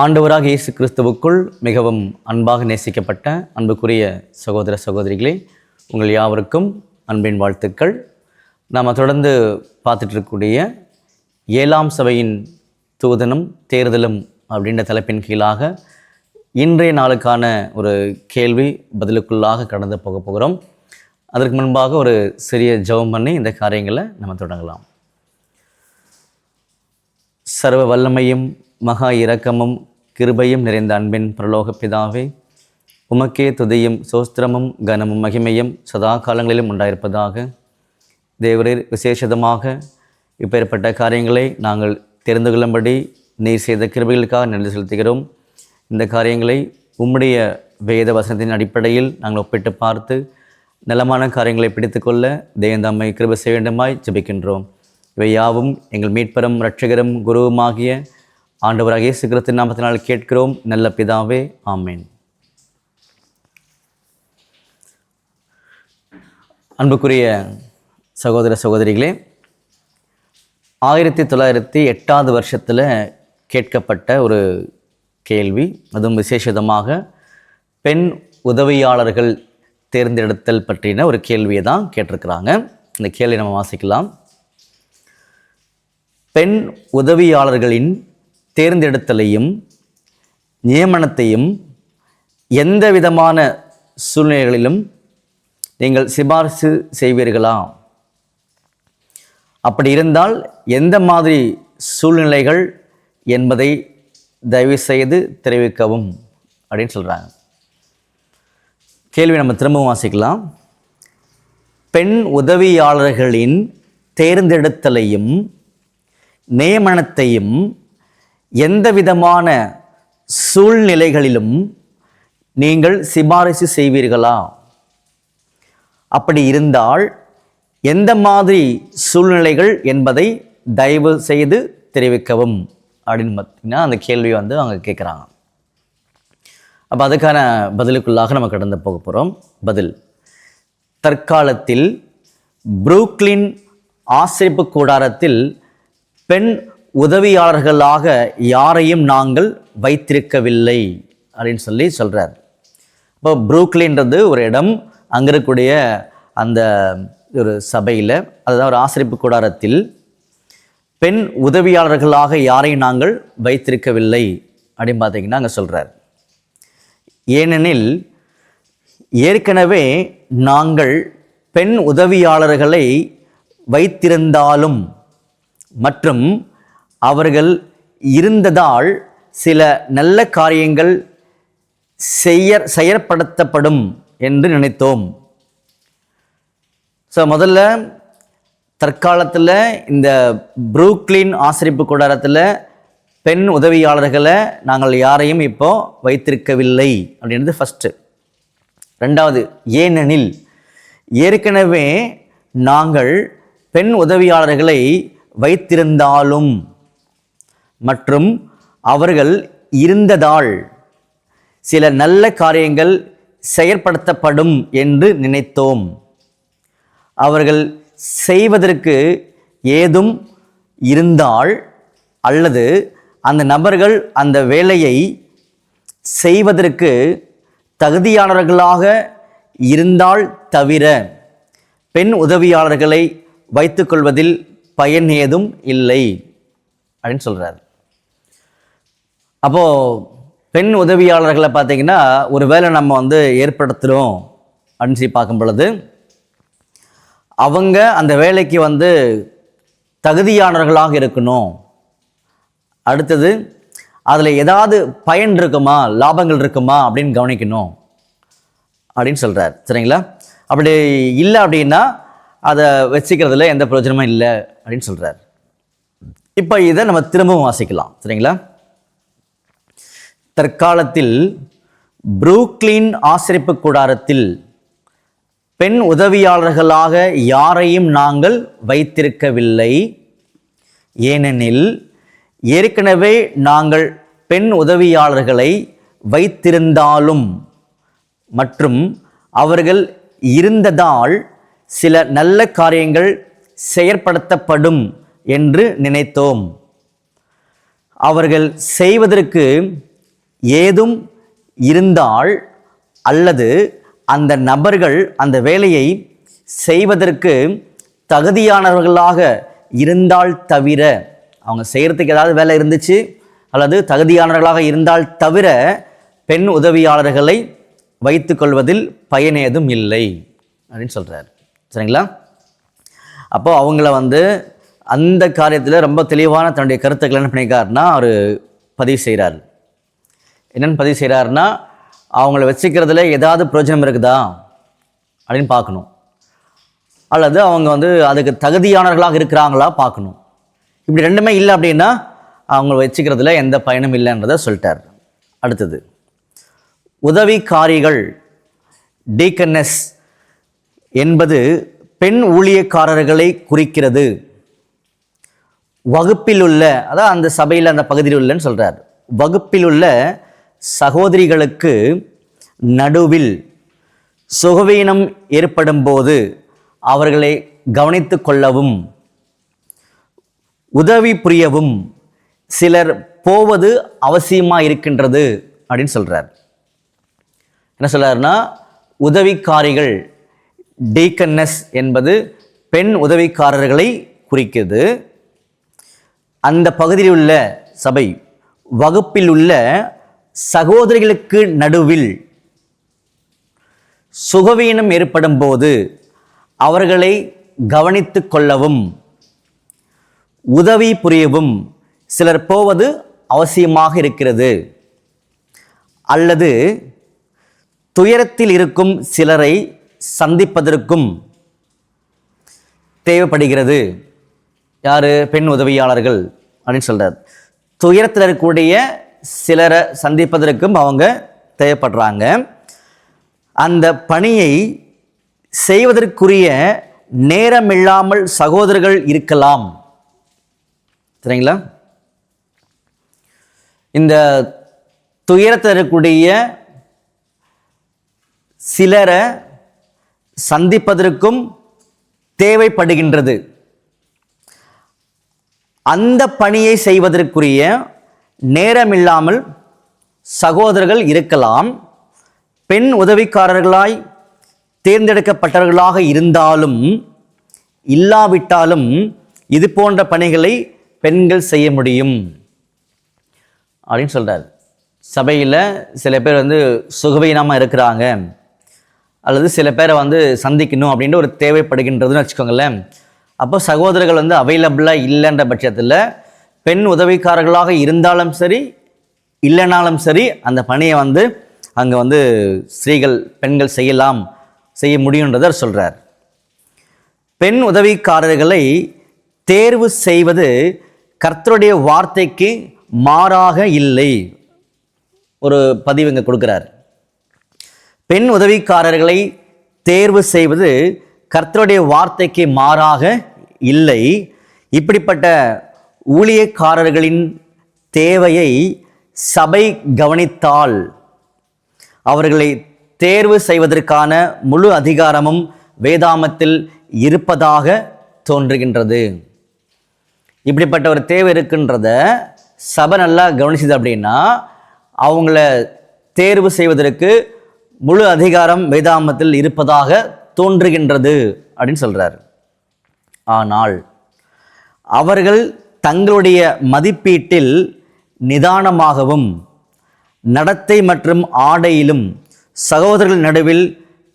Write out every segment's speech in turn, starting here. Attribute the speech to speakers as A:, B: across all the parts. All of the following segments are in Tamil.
A: ஆண்டவராக இயேசு கிறிஸ்துவுக்குள் மிகவும் அன்பாக நேசிக்கப்பட்ட அன்புக்குரிய சகோதர சகோதரிகளே உங்கள் யாவருக்கும் அன்பின் வாழ்த்துக்கள். நாம் தொடர்ந்து பார்த்துட்ருக்கக்கூடிய ஏழாம் சபையின் தூதனும் தேர்தலும் அப்படின்ற தலைப்பின் கீழாக இன்றைய நாளுக்கான ஒரு கேள்வி பதிலுக்குள்ளாக கடந்து போக போகிறோம். அதற்கு முன்பாக ஒரு சிறிய ஜெபம் பண்ணி இந்த காரியங்களை நம்ம தொடங்கலாம். சர்வ வல்லமையும் மகா இரக்கமும் கிருபையும் நிறைந்த அன்பின் பிரலோக பிதாவே உமக்கே துதியும் சோஸ்திரமும் கனமும் மகிமையும் சதா காலங்களிலும் உண்டாயிருப்பதாக தேவரீர் விசேஷதமாக இப்பேற்பட்ட காரியங்களை நாங்கள் தெரிந்து கொள்ளும்படி நீர் செய்த கிருபைகளுக்காக நன்றி செலுத்துகிறோம். இந்த காரியங்களை உம்முடைய வேத வசனத்தின் அடிப்படையில் நாங்கள் ஒப்பிட்டு பார்த்து நலமான காரியங்களை பிடித்துக்கொள்ள தேவந்தம்மை கிருபை செய்ய வேண்டுமாய் ஜபிக்கின்றோம். இவை யாவும் எங்கள் மீட்பரும் இரட்சகரும் குருவுமாகிய ஆண்டவராக இயேசு கிறிஸ்து நாமத்தினால் கேட்கிறோம். நல்ல பிதாவே ஆமேன். அன்புக்குரிய சகோதர சகோதரிகளே ஆயிரத்தி தொள்ளாயிரத்தி எட்டாவது வருஷத்தில் கேட்கப்பட்ட ஒரு கேள்வி அதுவும் விசேஷமாக பெண் உதவியாளர்கள் தேர்ந்தெடுத்தல் பற்றின ஒரு கேள்வியை தான் கேட்டிருக்கிறாங்க. இந்த கேள்வி நம்ம வாசிக்கலாம். பெண் உதவியாளர்களின் தேர்ந்தெடுத்தலையும் நியமனத்தையும் எந்த விதமான சூழ்நிலைகளிலும் நீங்கள் சிபாரிசு செய்வீர்களா? அப்படி இருந்தால் எந்த மாதிரி சூழ்நிலைகள் என்பதை தயவு செய்து தெரிவிக்கவும் அப்படின்னு சொல்கிறாங்க கேள்வி நம்ம திரும்பவும் வாசிக்கலாம். பெண் உதவியாளர்களின் தேர்ந்தெடுத்தலையும் நியமனத்தையும் எந்த விதமான சூழ்நிலைகளிலும் நீங்கள் சிபாரிசு செய்வீர்களா? அப்படி இருந்தால் எந்த மாதிரி சூழ்நிலைகள் என்பதை தயவு செய்து தெரிவிக்கவும் அப்படின்னு பார்த்தீங்கன்னா அந்த கேள்வி வந்து அவங்க கேட்குறாங்க. அப்போ அதுக்கான பதிலுக்குள்ளாக நம்ம கடந்து போக போகிறோம் பதில் தற்காலத்தில் புரூக்ளின் ஆசிரிப்பு கூடாரத்தில் பெண் உதவியாளர்களாக யாரையும் நாங்கள் வைத்திருக்கவில்லை அப்படின்னு சொல்லி சொல்கிறார் இப்போ புரூக்லின்றது ஒரு இடம். அங்கே இருக்கக்கூடிய அந்த ஒரு சபையில் அதுதான் ஒரு ஆசிரிப்பு கூடாரத்தில் பெண் உதவியாளர்களாக யாரையும் நாங்கள் வைத்திருக்கவில்லை அப்படின்னு பார்த்தீங்கன்னா அங்கே சொல்கிறார் ஏனெனில் ஏற்கனவே நாங்கள் பெண் உதவியாளர்களை வைத்திருந்தாலும் மற்றும் அவர்கள் இருந்ததால் சில நல்ல காரியங்கள் செய்ய செயற்படுத்தப்படும் என்று நினைத்தோம். ஸோ முதல்ல தற்காலத்தில் இந்த புரூக்ளின் ஆசிரிப்பு கூடாரத்தில் பெண் உதவியாளர்களை நாங்கள் யாரையும் இப்போ வைத்திருக்கவில்லை அப்படின்றது ஃபஸ்ட்டு ரெண்டாவது ஏனெனில் ஏற்கனவே நாங்கள் பெண் உதவியாளர்களை வைத்திருந்தாலும் மற்றும் அவர்கள் இருந்ததால் சில நல்ல காரியங்கள் செயற்படுத்தப்படும் என்று நினைத்தோம். அவர்கள் செய்வதற்கு ஏதும் இருந்தால் அல்லது அந்த நபர்கள் அந்த வேலையை செய்வதற்கு தகுதியானவர்களாக இருந்தால் தவிர பெண் உதவியாளர்களை வைத்துக்கொள்வதில் பயன் ஏதும் இல்லை அப்படின்னு சொல்கிறார் அப்போது பெண் உதவியாளர்களை பார்த்தீங்கன்னா ஒரு வேலை நம்ம வந்து ஏற்படுத்துகிறோம் அப்படின்னு சொல்லி பார்க்கும் பொழுது அவங்க அந்த வேலைக்கு வந்து தகுதியானவர்களாக இருக்கணும். அடுத்தது அதில் ஏதாவது பயன் இருக்குமா லாபங்கள் இருக்குமா அப்படின்னு கவனிக்கணும் அப்படின்னு சொல்கிறார் சரிங்களா? அப்படி இல்லை அப்படின்னா அதை வச்சுக்கிறதுல எந்த பிரயோஜனமும் இல்லை அப்படின்னு சொல்கிறார் இப்போ இதை நம்ம திரும்பவும் வாசிக்கலாம். சரிங்களா? தற்காலத்தில் புரூக்ளின் ஆசிரிப்பு கூடாரத்தில் பெண் உதவியாளர்களாக யாரையும் நாங்கள் வைத்திருக்கவில்லை. ஏனெனில் ஏற்கனவே நாங்கள் பெண் உதவியாளர்களை வைத்திருந்தாலும் மற்றும் அவர்கள் இருந்ததால் சில நல்ல காரியங்கள் செயற்படுத்தப்படும் என்று நினைத்தோம். அவர்கள் செய்வதற்கு ஏதும் இருந்தால் அல்லது அந்த நபர்கள் அந்த வேலையை செய்வதற்கு தகுதியானவர்களாக இருந்தால் தவிர அவங்க செய்கிறதுக்கு ஏதாவது வேலை இருந்துச்சு அல்லது தகுதியானவர்களாக இருந்தால் தவிர பெண் உதவியாளர்களை வைத்துக்கொள்வதில் பயனேதும் இல்லை அப்படின்னு சொல்கிறார் சரிங்களா? அப்போ அவங்கள வந்து அந்த காரியத்தில் ரொம்ப தெளிவான தன்னுடைய கருத்துக்கள் என்ன பண்ணியிருக்காருன்னா அவர் பதிவு செய்கிறார் என்னென்னு பதிவு செய்கிறாருன்னா அவங்கள வச்சுக்கிறதுல ஏதாவது பிரயோஜனம் இருக்குதா அப்படின்னு பார்க்கணும். அல்லது அவங்க வந்து அதுக்கு தகுதியானவர்களாக இருக்கிறாங்களா பார்க்கணும். இப்படி ரெண்டுமே இல்லை அப்படின்னா அவங்கள வச்சுக்கிறதுல எந்த பயனும் இல்லைன்றதை சொல்லிட்டார். அடுத்தது உதவிக்காரிகள் டீக்கன்னஸ் என்பது பெண் ஊழியக்காரர்களை குறிக்கிறது. வகுப்பில் உள்ள அதான் அந்த சபையில் அந்த பகுதியில் உள்ளன்னு சொல்கிறார் வகுப்பில் உள்ள சகோதரிகளுக்கு நடுவில் சுகவீனம் ஏற்படும் போது அவர்களை கவனித்து கொள்ளவும் உதவி புரியவும் சிலர் போவது அவசியமாக இருக்கின்றது அப்படின்னு சொல்கிறார் என்ன சொல்கிறார்னா உதவிக்காரிகள் டீக்கன்னஸ் என்பது பெண் உதவிக்காரர்களை குறிக்கிறது அந்த பகுதியில் உள்ள சபை வகுப்பில் உள்ள சகோதரிகளுக்கு நடுவில் சுகவீனம் ஏற்படும் போது அவர்களை கவனித்து கொள்ளவும் உதவி புரியவும் சிலர் போவது அவசியமாக இருக்கிறது. அல்லது துயரத்தில் இருக்கும் சிலரை சந்திப்பதற்கும் தேவைப்படுகிறது. யார்? பெண் உதவியாளர்கள் அப்படின்னு சொல்கிறார் துயரத்தில் இருக்கக்கூடிய சிலரை சந்திப்பதற்கும் அவங்க தேவைப்படுறாங்க. அந்த பணியை செய்வதற்குரிய நேரமில்லாமல் சகோதரர்கள் இருக்கலாம். சரிங்களா? இந்த துயரத்தில் இருக்கக்கூடிய சிலரை சந்திப்பதற்கும் தேவைப்படுகின்றது. அந்த பணியை செய்வதற்குரிய நேரமில்லாமல் சகோதரர்கள் இருக்கலாம் பெண் உதவிக்காரர்களாய் தேர்ந்தெடுக்கப்பட்டவர்களாக இருந்தாலும் இல்லாவிட்டாலும் இது போன்ற பணிகளை பெண்கள் செய்ய முடியும். அப்படின்னு சொல்கிறார் சபையில் சில பேர் வந்து சுகவீனமாக இருக்கிறாங்க. அல்லது சில பேரை வந்து சந்திக்கணும் அப்படின்ட்டு ஒரு தேவைப்படுகின்றதுன்னு வச்சுக்கோங்களேன். அப்போ சகோதரர்கள் வந்து அவைலபிளாக இல்லைன்ற பட்சத்தில் பெண் உதவிக்காரர்களாக இருந்தாலும் சரி இல்லைனாலும் சரி அந்த பணியை வந்து அங்கே வந்து ஸ்திரீகள் பெண்கள் செய்யலாம் செய்ய முடியுன்றதை சொல்கிறார் பெண் உதவிக்காரர்களை தேர்வு செய்வது கர்த்தருடைய வார்த்தைக்கு மாறாக இல்லை. ஒரு பதிவு இங்கே கொடுக்குறார். பெண் உதவிக்காரர்களை தேர்வு செய்வது கர்த்தருடைய வார்த்தைக்கு மாறாக இல்லை. இப்படிப்பட்ட ஊழியக்காரர்களின் தேவையை சபை கவனித்தால் அவர்களை தேர்வு செய்வதற்கான முழு அதிகாரமும் வேதாமத்தில் இருப்பதாக தோன்றுகின்றது. இப்படிப்பட்ட ஒரு தேவை இருக்குன்றத சபை நல்லா கவனிச்சது அப்படின்னா அவங்கள தேர்வு செய்வதற்கு முழு அதிகாரம் வேதாமத்தில் இருப்பதாக தோன்றுகின்றது அப்படின்னு சொல்கிறார் ஆனால் அவர்கள் தங்களுடைய மதிப்பீட்டில் நிதானமாகவும் நடத்தை மற்றும் ஆடையிலும் சகோதரர்கள் நடுவில்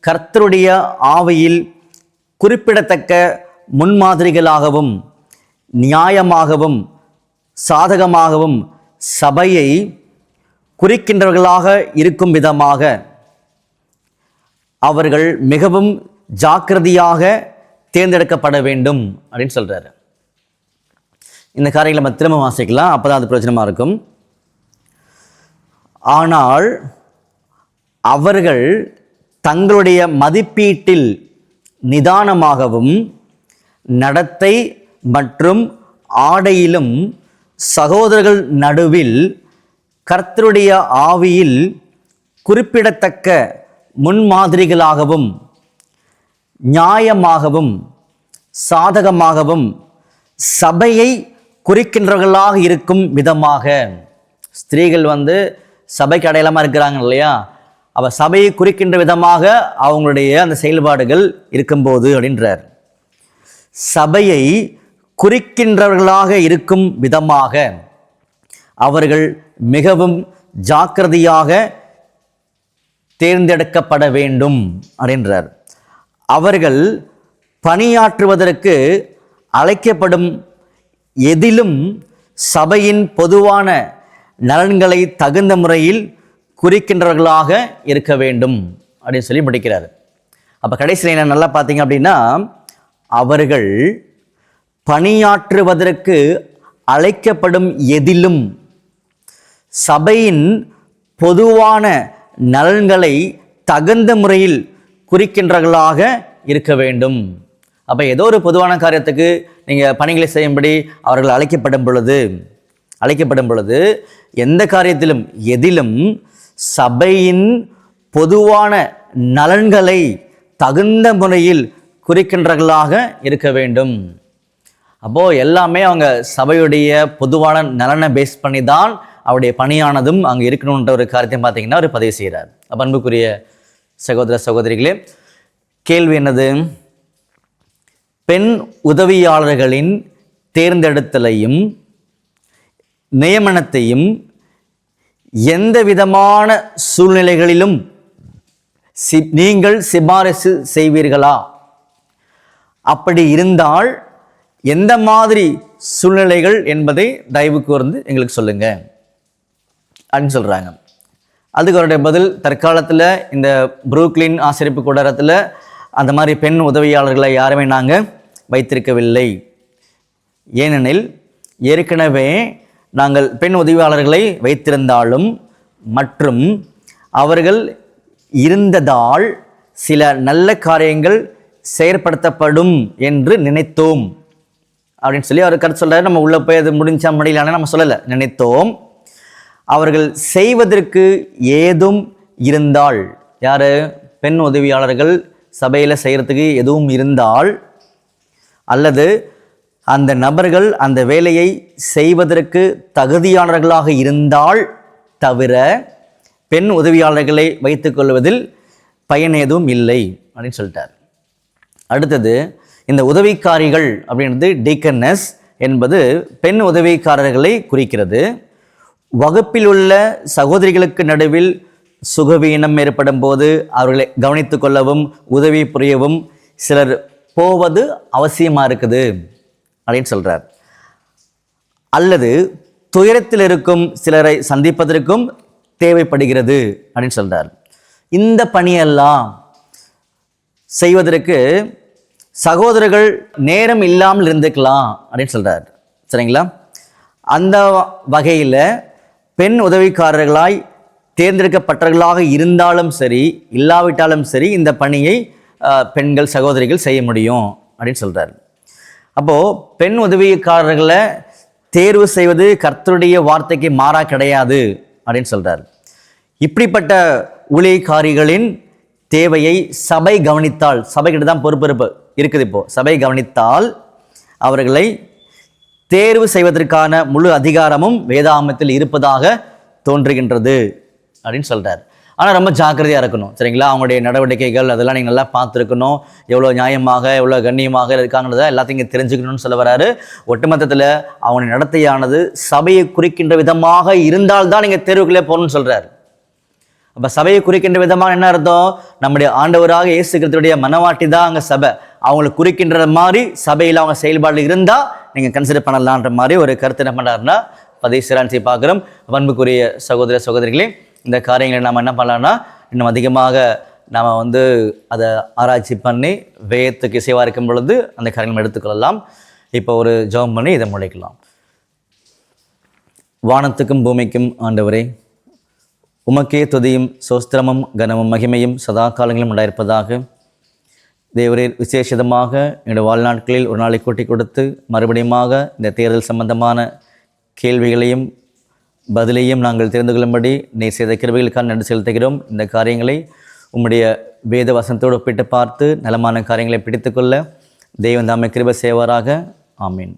A: கர்த்தருடைய ஆவையில் குறிப்பிடத்தக்க முன்மாதிரிகளாகவும் நியாயமாகவும் சாதகமாகவும் சபையை குறிக்கின்றவர்களாக இருக்கும் விதமாக அவர்கள் மிகவும் ஜாக்கிரதையாக தேர்ந்தெடுக்கப்பட வேண்டும் அப்படின்னு சொல்கிறாரு இந்த காரியங்களை நம்ம திரும்ப வாசிக்கலாம். அப்பதான் அது பிரயோஜனமாக இருக்கும். ஆனால் அவர்கள் தங்களுடைய மதிப்பீட்டில் நிதானமாகவும் நடத்தை மற்றும் ஆடையிலும் சகோதரர்கள் நடுவில் கர்த்தருடைய ஆவியில் குறிப்பிடத்தக்க முன்மாதிரிகளாகவும் நியாயமாகவும் சாதகமாகவும் சபையை குறிக்கின்றவர்களாக இருக்கும் விதமாக. ஸ்திரீகள் வந்து சபைக்கு அடையாளமாக இருக்கிறாங்க இல்லையா? அவள் சபையை குறிக்கின்ற விதமாக அவங்களுடைய அந்த செயல்பாடுகள் இருக்கும்போது அப்படின்றார். சபையை குறிக்கின்றவர்களாக இருக்கும் விதமாக அவர்கள் மிகவும் ஜாக்கிரதையாக தேர்ந்தெடுக்கப்பட வேண்டும் அப்படின்றார். அவர்கள் பணியாற்றுவதற்கு அழைக்கப்படும் எதிலும் சபையின் பொதுவான நலன்களை தகுந்த முறையில் குறிக்கின்றவர்களாக இருக்க வேண்டும் அப்படின்னு சொல்லி முடிக்கிறார். அப்போ கடைசியில் என்ன நல்லா பார்த்தீங்க அப்படின்னா அவர்கள் பணியாற்றுவதற்கு அழைக்கப்படும் எதிலும் சபையின் பொதுவான நலன்களை தகுந்த முறையில் குறிக்கின்றவர்களாக இருக்க வேண்டும். அப்போ ஏதோ ஒரு பொதுவான காரியத்துக்கு நீங்கள் பணிகளை செய்யும்படி அவர்கள் அழைக்கப்படும் பொழுது அழைக்கப்படும் பொழுது எந்த காரியத்திலும் எதிலும் சபையின் பொதுவான நலன்களை தகுந்த முறையில் குறிக்கின்றவர்களாக இருக்க வேண்டும். அப்போது எல்லாமே அவங்க சபையுடைய பொதுவான நலனை பேஸ் பண்ணி தான் அவருடைய பணியானதும் அங்கே இருக்கணுன்ற ஒரு காரியத்தை பார்த்தீங்கன்னா அவர் பதிவு செய்கிறார். அப்பன்புக்குரிய சகோதர சகோதரிகளே கேள்வி என்னது? பெண் உதவியாளர்களின் தேர்ந்தெடுத்தலையும் நியமனத்தையும் எந்த விதமான சூழ்நிலைகளிலும் சி நீங்கள் சிபாரிசு செய்வீர்களா? அப்படி இருந்தால் எந்த மாதிரி சூழ்நிலைகள் என்பதை தயவு கூர்ந்து எங்களுக்கு சொல்லுங்க. அப்படின்னு சொல்கிறாங்க அதுக்கு அவருடைய பதில் தற்காலத்தில் இந்த புரூக்லின் ஆசிரியப்பு கூடாரத்தில் அந்த மாதிரி பெண் உதவியாளர்களை யாருமே நாங்கள் வைத்திருக்கவில்லை. ஏனெனில் ஏற்கனவே நாங்கள் பெண் உதவியாளர்களை வைத்திருந்தாலும் மற்றும் அவர்கள் இருந்ததால் சில நல்ல காரியங்கள் செயற்படுத்தப்படும் என்று நினைத்தோம். அப்படின்னு சொல்லி அவர் கருத்து சொல்கிறார் நம்ம உள்ளே போய் அது முடிஞ்சா முடியலான்னு நம்ம சொல்லலை நினைத்தோம். அவர்கள் செய்வதற்கு ஏதும் இருந்தால் யார்? பெண் உதவியாளர்கள் சபையில் செய்கிறதுக்கு எதுவும் இருந்தால் அல்லது அந்த நபர்கள் அந்த வேலையை செய்வதற்கு தகுதியானவர்களாக இருந்தால் தவிர பெண் உதவியாளர்களை வைத்துக்கொள்வதில் பயன் எதுவும் இல்லை அப்படின்னு சொல்லிட்டார். அடுத்தது இந்த உதவிக்காரிகள் அப்படின்றது டீக்கன்னஸ் என்பது பெண் உதவிக்காரர்களை குறிக்கிறது. வகுப்பில் உள்ள சகோதரிகளுக்கு நடுவில் சுகவீனம் ஏற்படும் போது அவர்களை கவனித்து கொள்ளவும் உதவி புரியவும் சிலர் போவது அவசியமாக இருக்குது அப்படின்னு சொல்கிறார் அல்லது துயரத்தில் இருக்கும் சிலரை சந்திப்பதற்கும் தேவைப்படுகிறது அப்படின்னு சொல்கிறார் இந்த பணியெல்லாம் செய்வதற்கு சகோதரர்கள் நேரம் இல்லாமல் இருந்துக்கலாம் அப்படின்னு சொல்கிறார் சரிங்களா? அந்த வகையில் பெண் உதவிக்காரர்களாய் தேர்ந்தெடுக்கப்பட்டவர்களாக இருந்தாலும் சரி இல்லாவிட்டாலும் சரி இந்த பணியை பெண்கள் சகோதரிகள் செய்ய முடியும் அப்படின்னு சொல்கிறார் அப்போது பெண் உதவிக்காரர்களை தேர்வு செய்வது கர்த்தருடைய வார்த்தைக்கு மாறா கிடையாது அப்படின்னு சொல்கிறார் இப்படிப்பட்ட ஊழியக்காரிகளின் தேவையை சபை கவனித்தால் சபைக்கிட்ட தான் பொறுப்பெறுப்பு இருக்குது இப்போது சபை கவனித்தால் அவர்களை தேர்வு செய்வதற்கான முழு அதிகாரமும் வேதாமத்தில் இருப்பதாக தோன்றுகின்றது. அப்படின்னு சொல்கிறார் ஆனால் ரொம்ப ஜாக்கிரதையாக இருக்கணும். சரிங்களா? அவங்களுடைய நடவடிக்கைகள் அதெல்லாம் நீங்கள் நல்லா பார்த்துருக்கணும். எவ்வளோ நியாயமாக எவ்வளோ கண்ணியமாக இருக்காங்கிறத எல்லாத்தையும் இங்கே தெரிஞ்சுக்கணும்னு சொல்ல வராரு. ஒட்டுமொத்தத்தில் அவங்களுடைய நடத்தையானது சபையை குறிக்கின்ற விதமாக இருந்தால்தான் நீங்கள் தேர்வுக்குள்ளே போகணும்னு சொல்கிறார் அப்போ சபையை குறிக்கின்ற விதமாக என்ன அர்த்தம்? நம்முடைய ஆண்டவராக இயேசு கிறிஸ்துடைய மனவாட்டி தான் அங்கே சபை. அவங்களை குறிக்கின்ற மாதிரி சபையில் அவங்க செயல்பாடு இருந்தால் நீங்கள் கன்சிடர் பண்ணலான்ற மாதிரி ஒரு கருத்து என்ன பண்ணுறாருன்னா பதிவு சிறான்சி பார்க்குறோம். பண்புக்குரிய சகோதர சகோதரிகளே இந்த காரியங்களை நாம் என்ன பண்ணலாம்னா இன்னும் அதிகமாக நாம் வந்து அதை ஆராய்ச்சி பண்ணி வேயத்துக்கு இசைவாக இருக்கும் பொழுது அந்த காரியங்களை எடுத்துக்கொள்ளலாம். இப்போ ஒரு ஜெபம் பண்ணி இதை முளைக்கலாம். வானத்துக்கும் பூமிக்கும் ஆண்டவரே உமக்கே துதியும் சோஸ்திரமும் கனமும் மகிமையும் சதா காலங்களும் உண்டாயிருப்பதாக. தேவரே விசேஷிதமாக என்னுடைய வாழ்நாட்களில் ஒரு நாளை கூட்டி கொடுத்து மறுபடியுமாக இந்த தேர்தல் சம்பந்தமான கேள்விகளையும் பதிலையும் நாங்கள் தெரிந்து கொள்ளும்படி நீ செய்த கிருபைகளுக்காக நன்றி செலுத்துகிறோம். இந்த காரியங்களை உம்முடைய வேத வசனத்தோடு ஒப்பிட்டு பார்த்து நலமான காரியங்களை பிடித்துக்கொள்ள தெய்வம் தாமை செய்வாராக. ஆமீன்.